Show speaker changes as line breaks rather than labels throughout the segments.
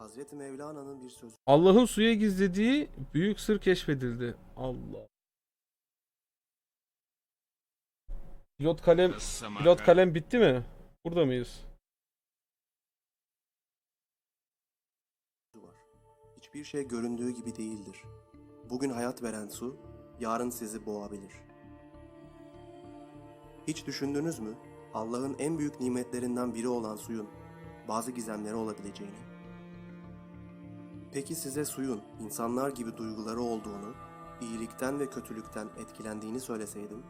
Hazreti Mevlana'nın bir sözü
Allah'ın suya gizlediği büyük sır keşfedildi. Allah. Pilot kalem pilot kalem bitti mi? Burada mıyız?
var. Hiçbir şey göründüğü gibi değildir. Bugün hayat veren su, yarın sizi boğabilir. Hiç düşündünüz mü? Allah'ın en büyük nimetlerinden biri olan suyun bazı gizemleri olabileceğini. Peki size suyun insanlar gibi duyguları olduğunu, iyilikten ve kötülükten etkilendiğini söyleseydim?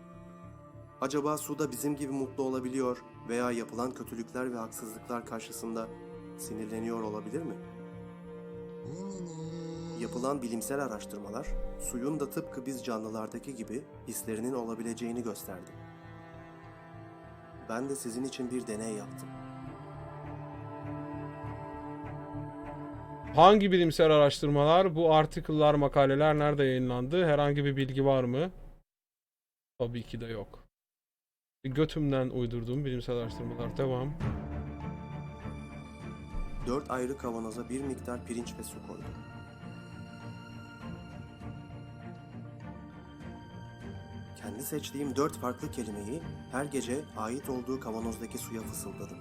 Acaba su da bizim gibi mutlu olabiliyor veya yapılan kötülükler ve haksızlıklar karşısında sinirleniyor olabilir mi? Yapılan bilimsel araştırmalar, suyun da tıpkı biz canlılardaki gibi hislerinin olabileceğini gösterdi. Ben de sizin için bir deney yaptım.
Hangi bilimsel araştırmalar, bu article'lar, makaleler nerede yayınlandı? Herhangi bir bilgi var mı? Tabii ki de yok. Götümden uydurduğum bilimsel araştırmalar devam.
Dört ayrı kavanoza bir miktar pirinç ve su koydum. Kendi seçtiğim dört farklı kelimeyi her gece ait olduğu kavanozdaki suya fısıldadım.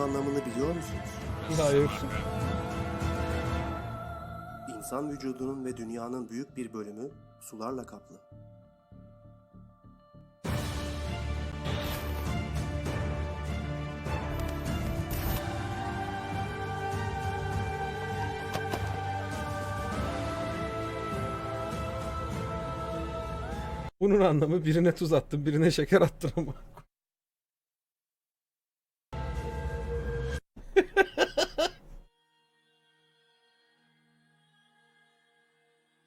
Anlamını biliyor musunuz?
Hayır.
İnsan vücudunun ve dünyanın büyük bir bölümü sularla kaplı.
Bunun anlamı birine tuz attın, birine şeker attın ama.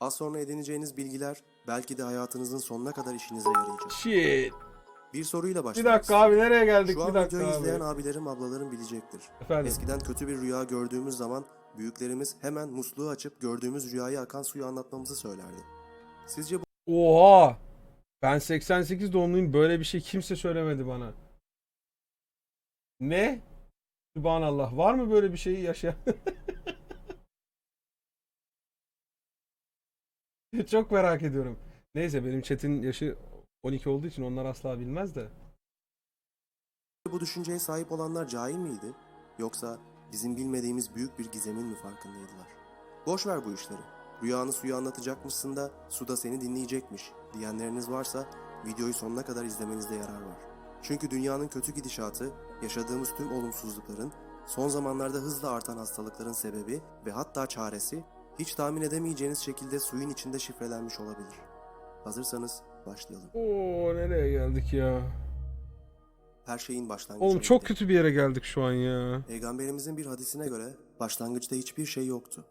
Az sonra edineceğiniz bilgiler belki de hayatınızın sonuna kadar işinize yarayacak.
Shit.
Bir soruyla
Bir
başlayalım.
dakika abi nereye geldik?
Şu
Bir
an
dakika
videoyu izleyen
abi.
abilerim ablalarım bilecektir.
Efendim.
Eskiden kötü bir rüya gördüğümüz zaman büyüklerimiz hemen musluğu açıp gördüğümüz rüyayı akan suyu anlatmamızı söylerdi. Sizce bu
Oha! Ben 88 doğumluyum. Böyle bir şey kimse söylemedi bana. Ne? Sübhanallah. Var mı böyle bir şeyi yaşayan? Çok merak ediyorum. Neyse benim chat'in yaşı 12 olduğu için onlar asla bilmez de.
bu düşünceye sahip olanlar cahil miydi? Yoksa bizim bilmediğimiz büyük bir gizemin mi farkındaydılar? Boş ver bu işleri. Rüyanı suya anlatacakmışsın da su da seni dinleyecekmiş diyenleriniz varsa videoyu sonuna kadar izlemenizde yarar var. Çünkü dünyanın kötü gidişatı, yaşadığımız tüm olumsuzlukların, son zamanlarda hızla artan hastalıkların sebebi ve hatta çaresi hiç tahmin edemeyeceğiniz şekilde suyun içinde şifrelenmiş olabilir. Hazırsanız başlayalım.
Oo nereye geldik ya?
Her şeyin başlangıcı.
Oğlum çok kötü bir yere geldik şu an ya.
Peygamberimizin bir hadisine göre başlangıçta hiçbir şey yoktu.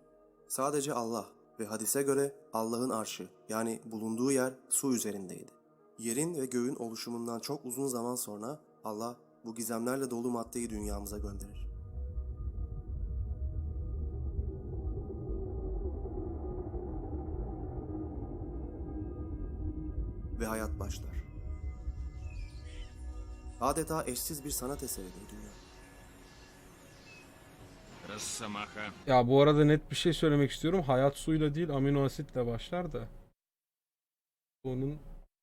Sadece Allah ve hadise göre Allah'ın arşı yani bulunduğu yer su üzerindeydi. Yerin ve göğün oluşumundan çok uzun zaman sonra Allah bu gizemlerle dolu maddeyi dünyamıza gönderir. ve hayat başlar. Adeta eşsiz bir sanat eseridir dünya.
Ressamaha.
Ya bu arada net bir şey söylemek istiyorum. Hayat suyla değil amino asitle başlar da. Onun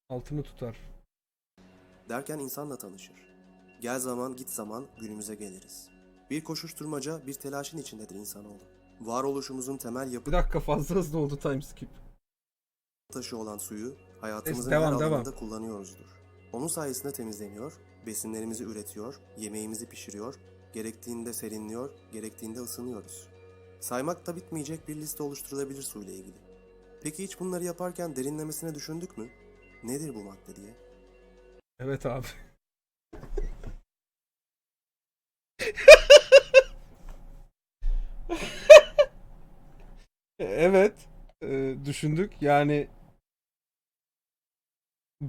altını tutar.
Derken insanla tanışır. Gel zaman git zaman günümüze geliriz. Bir koşuşturmaca bir telaşın içindedir insanoğlu. Varoluşumuzun temel yapı
Bir dakika fazla hızlı oldu time skip.
taşı olan suyu hayatımızın
devam,
her
devam.
alanında kullanıyoruzdur. Onun sayesinde temizleniyor, besinlerimizi üretiyor, yemeğimizi pişiriyor, gerektiğinde serinliyor, gerektiğinde ısınıyoruz. Saymakta bitmeyecek bir liste oluşturulabilir suyla ilgili. Peki hiç bunları yaparken derinlemesine düşündük mü? nedir bu madde diye.
Evet abi. evet. e, düşündük. Yani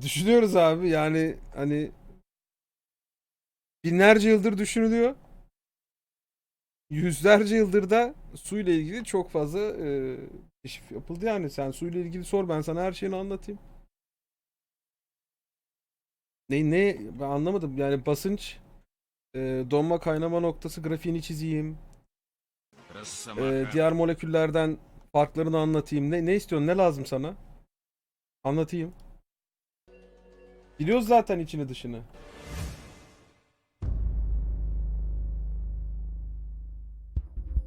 düşünüyoruz abi. Yani hani binlerce yıldır düşünülüyor. Yüzlerce yıldır da suyla ilgili çok fazla e, keşif yapıldı yani. Sen suyla ilgili sor ben sana her şeyini anlatayım. Ne ne ben anlamadım. Yani basınç e, donma kaynama noktası grafiğini çizeyim. E, diğer moleküllerden farklarını anlatayım. Ne ne istiyorsun? Ne lazım sana? Anlatayım. Biliyoruz zaten içini dışını.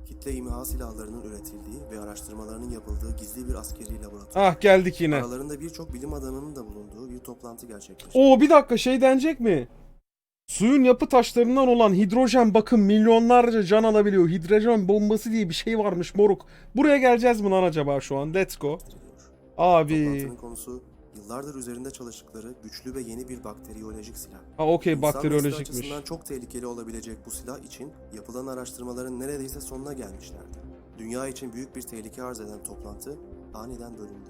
Kitle imha silahlarının üretildiği ve araştırmalarının yapıldığı gizli bir askeri laboratuvar.
Ah geldik yine.
Aralarında birçok bilim adamının da bulunduğu bir toplantı gerçekleşti.
Oo bir dakika şey denecek mi? Suyun yapı taşlarından olan hidrojen bakın milyonlarca can alabiliyor. Hidrojen bombası diye bir şey varmış moruk. Buraya geleceğiz mi lan acaba şu an? Let's go. Abi.
Toplantının konusu yıllardır üzerinde çalıştıkları güçlü ve yeni bir bakteriyolojik silah.
Ha okey
İnsan
bakteriyolojikmiş.
açısından çok tehlikeli olabilecek bu silah için yapılan araştırmaların neredeyse sonuna gelmişlerdi. Dünya için büyük bir tehlike arz eden toplantı aniden bölündü.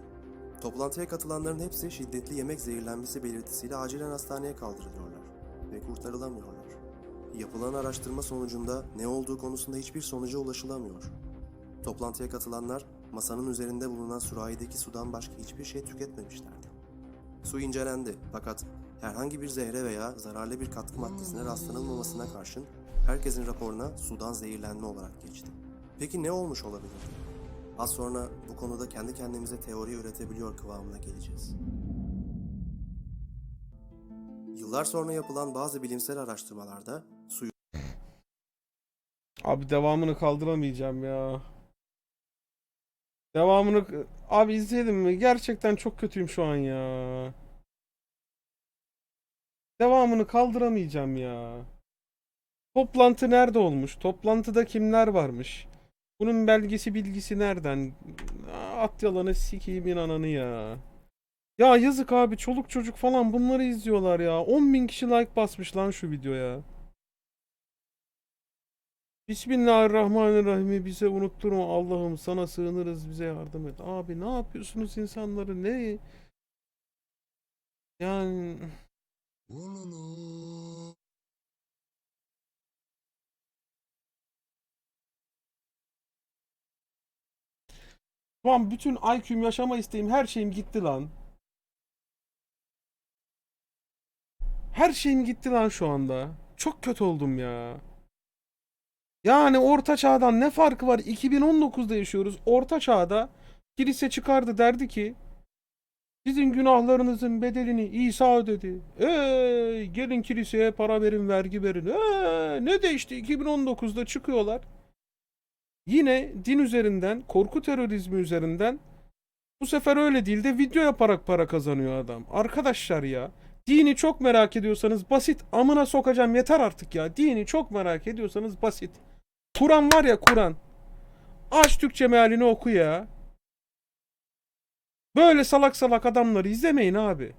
Toplantıya katılanların hepsi şiddetli yemek zehirlenmesi belirtisiyle acilen hastaneye kaldırılıyorlar ve kurtarılamıyorlar. Yapılan araştırma sonucunda ne olduğu konusunda hiçbir sonuca ulaşılamıyor. Toplantıya katılanlar masanın üzerinde bulunan sürahideki sudan başka hiçbir şey tüketmemişlerdi. Su incelendi fakat herhangi bir zehre veya zararlı bir katkı maddesine rastlanılmamasına karşın herkesin raporuna sudan zehirlenme olarak geçti. Peki ne olmuş olabilirdi? Az sonra bu konuda kendi kendimize teori üretebiliyor kıvamına geleceğiz. Yıllar sonra yapılan bazı bilimsel araştırmalarda suyu
Abi devamını kaldıramayacağım ya. Devamını abi izleyelim mi? Gerçekten çok kötüyüm şu an ya. Devamını kaldıramayacağım ya. Toplantı nerede olmuş? Toplantıda kimler varmış? Bunun belgesi bilgisi nereden? At yalanı sikeyim ananı ya. Ya yazık abi çoluk çocuk falan bunları izliyorlar ya. 10.000 kişi like basmış lan şu videoya. Bismillahirrahmanirrahim bize unutturma Allah'ım sana sığınırız bize yardım et. Abi ne yapıyorsunuz insanları ne? Yani şu an bütün IQ'm yaşama isteğim her şeyim gitti lan. Her şeyim gitti lan şu anda. Çok kötü oldum ya. Yani orta çağdan ne farkı var? 2019'da yaşıyoruz. Orta çağda kilise çıkardı derdi ki sizin günahlarınızın bedelini İsa ödedi. Eee gelin kiliseye para verin, vergi verin. Eee ne değişti? 2019'da çıkıyorlar. Yine din üzerinden, korku terörizmi üzerinden bu sefer öyle değil de video yaparak para kazanıyor adam. Arkadaşlar ya. Dini çok merak ediyorsanız basit. Amına sokacağım yeter artık ya. Dini çok merak ediyorsanız basit. Kur'an var ya Kur'an. Aç Türkçe mealini oku ya. Böyle salak salak adamları izlemeyin abi.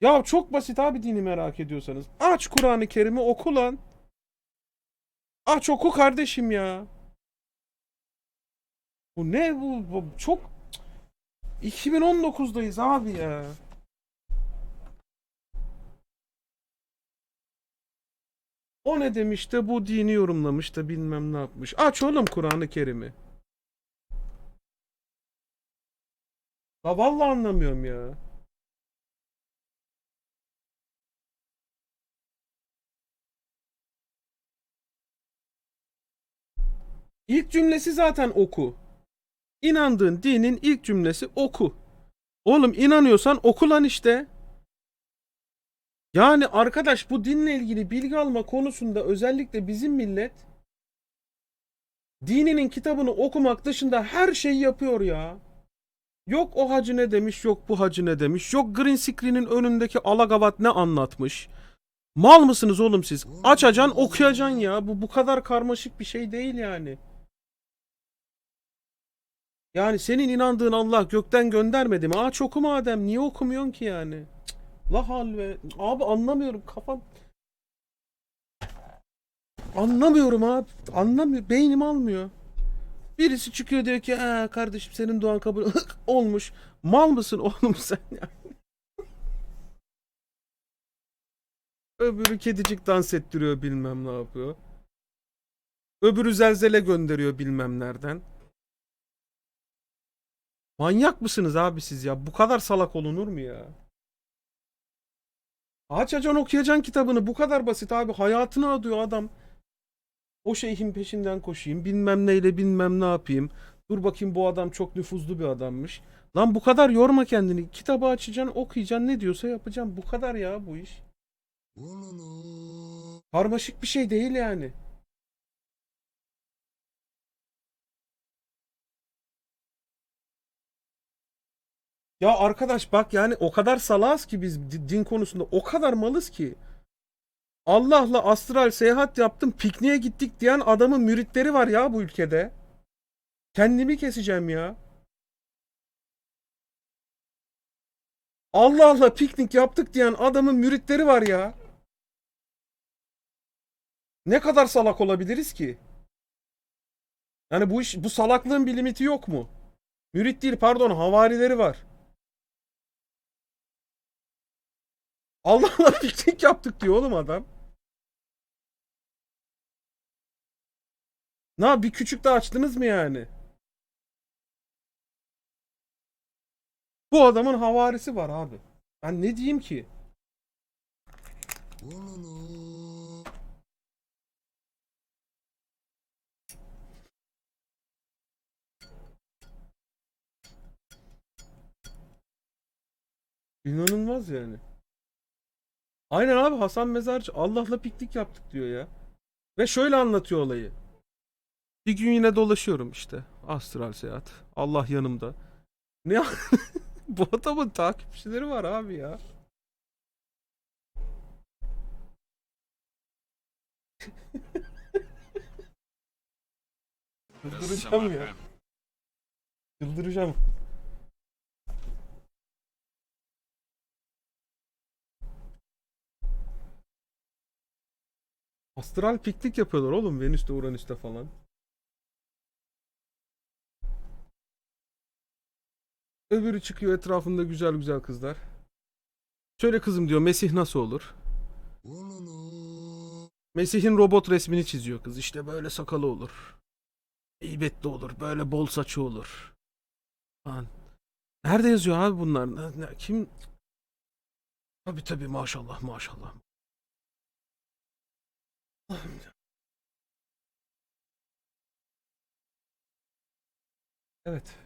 Ya çok basit abi dini merak ediyorsanız. Aç Kur'an-ı Kerim'i oku lan. Aç oku kardeşim ya. Bu ne bu, bu çok 2019'dayız abi ya. O ne demiş de bu dini yorumlamış da bilmem ne yapmış. Aç oğlum Kur'an-ı Kerim'i. La vallahi anlamıyorum ya. İlk cümlesi zaten oku. İnandığın dinin ilk cümlesi oku. Oğlum inanıyorsan oku lan işte. Yani arkadaş bu dinle ilgili bilgi alma konusunda özellikle bizim millet dininin kitabını okumak dışında her şeyi yapıyor ya. Yok o hacı ne demiş, yok bu hacı ne demiş, yok green screen'in önündeki alagavat ne anlatmış. Mal mısınız oğlum siz? Açacaksın, okuyacaksın ya. Bu bu kadar karmaşık bir şey değil yani. Yani senin inandığın Allah gökten göndermedi mi? Aç oku madem. Niye okumuyorsun ki yani? La halve. Abi anlamıyorum kafam. Anlamıyorum abi. Anlamıyorum. Beynim almıyor. Birisi çıkıyor diyor ki "Aa, kardeşim senin duan kabul olmuş. Mal mısın oğlum sen ya? Öbürü kedicik dans ettiriyor bilmem ne yapıyor. Öbürü zelzele gönderiyor bilmem nereden. Manyak mısınız abi siz ya? Bu kadar salak olunur mu ya? Açacaksın okuyacaksın kitabını. Bu kadar basit abi. Hayatını adıyor adam. O şeyhin peşinden koşayım. Bilmem neyle bilmem ne yapayım. Dur bakayım bu adam çok nüfuzlu bir adammış. Lan bu kadar yorma kendini. Kitabı açacaksın, okuyacaksın. Ne diyorsa yapacaksın. Bu kadar ya bu iş. Karmaşık bir şey değil yani. Ya arkadaş bak yani o kadar salağız ki biz di- din konusunda o kadar malız ki. Allah'la astral seyahat yaptım pikniğe gittik diyen adamın müritleri var ya bu ülkede. Kendimi keseceğim ya. Allah'la piknik yaptık diyen adamın müritleri var ya. Ne kadar salak olabiliriz ki? Yani bu iş bu salaklığın bir limiti yok mu? Mürit değil pardon havarileri var. Allah'la piknik yaptık diyor oğlum adam. Ne bir küçük de açtınız mı yani? Bu adamın havarisi var abi. Ben ne diyeyim ki? İnanılmaz yani. Aynen abi Hasan Mezarcı Allah'la piknik yaptık diyor ya. Ve şöyle anlatıyor olayı. Bir gün yine dolaşıyorum işte. Astral seyahat. Allah yanımda. Ne Bu adamın takipçileri var abi ya. Çıldıracağım ya. Çıldıracağım. Astral piknik yapıyorlar oğlum Venüs'te Uranüs'te falan. Öbürü çıkıyor etrafında güzel güzel kızlar. Şöyle kızım diyor Mesih nasıl olur? Mesih'in robot resmini çiziyor kız. İşte böyle sakalı olur. Heybetli olur. Böyle bol saçı olur. Falan. Nerede yazıyor abi bunlar? Kim? Tabi tabi maşallah maşallah. Evet.